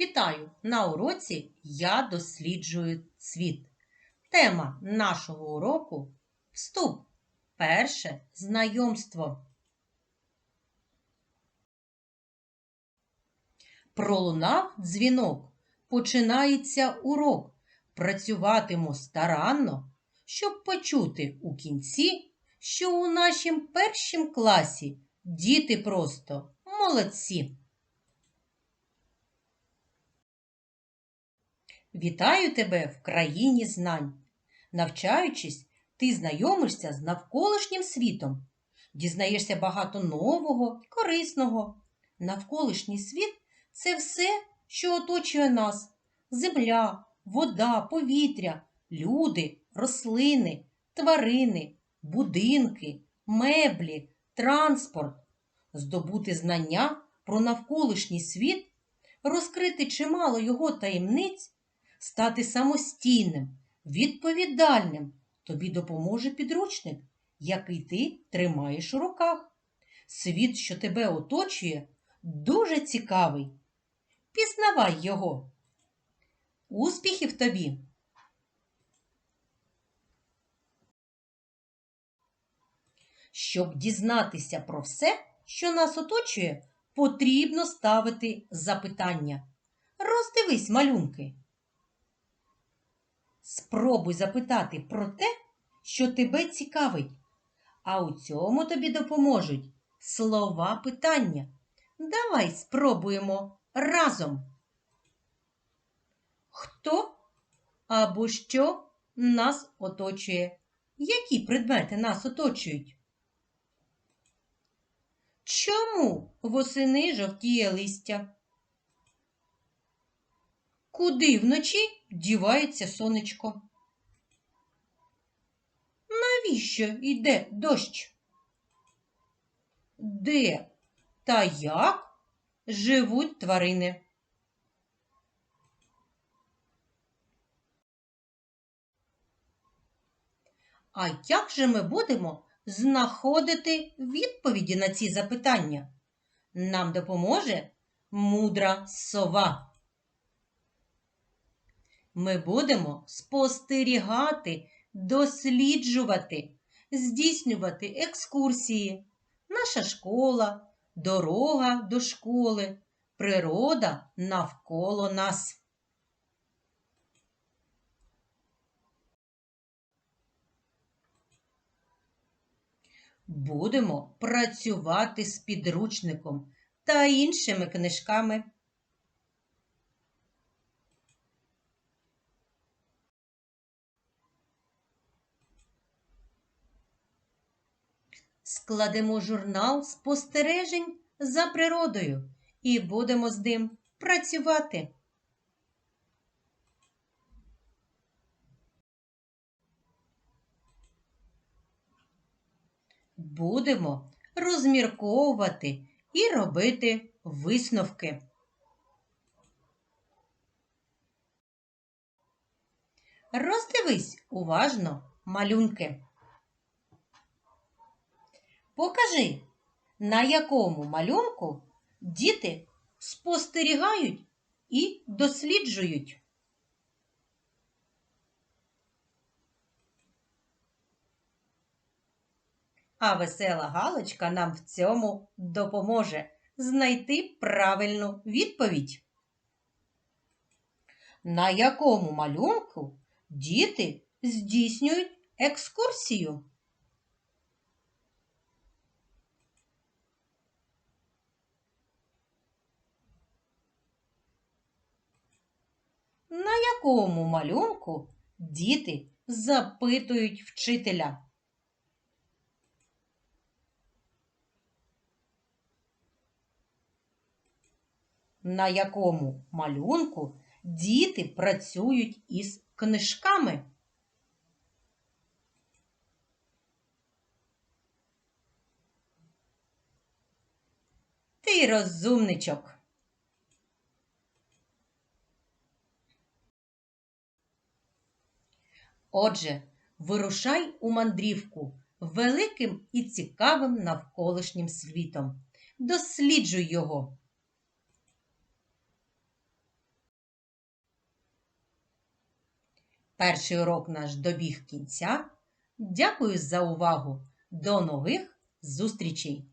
Вітаю! На уроці Я досліджую світ. Тема нашого уроку Вступ. Перше знайомство. Пролунав дзвінок. Починається урок. Працюватиму старанно, щоб почути у кінці, що у нашім першім класі діти просто молодці. Вітаю тебе в країні знань. Навчаючись, ти знайомишся з навколишнім світом, дізнаєшся багато нового, корисного. Навколишній світ це все, що оточує нас: земля, вода, повітря, люди, рослини, тварини, будинки, меблі, транспорт. Здобути знання про навколишній світ, розкрити чимало його таємниць стати самостійним, відповідальним тобі допоможе підручник, який ти тримаєш у руках. Світ, що тебе оточує, дуже цікавий. Пізнавай його. Успіхів тобі! Щоб дізнатися про все, що нас оточує, потрібно ставити запитання. Роздивись малюнки. Спробуй запитати про те, що тебе цікавить, а у цьому тобі допоможуть слова питання. Давай спробуємо разом. Хто або що нас оточує? Які предмети нас оточують? Чому восени жовтіє листя? Куди вночі дівається сонечко? Навіщо йде дощ? Де та як живуть тварини? А як же ми будемо знаходити відповіді на ці запитання? Нам допоможе мудра сова. Ми будемо спостерігати, досліджувати, здійснювати екскурсії, наша школа, дорога до школи, природа навколо нас. Будемо працювати з підручником та іншими книжками. Складемо журнал спостережень за природою і будемо з ним працювати. Будемо розмірковувати і робити висновки. Роздивись уважно малюнки. Покажи, на якому малюнку діти спостерігають і досліджують. А весела галочка нам в цьому допоможе знайти правильну відповідь. На якому малюнку діти здійснюють екскурсію? На якому малюнку діти запитують вчителя? На якому малюнку діти працюють із книжками? Ти розумничок. Отже, вирушай у мандрівку великим і цікавим навколишнім світом. Досліджуй його. Перший урок наш добіг кінця. Дякую за увагу! До нових зустрічей!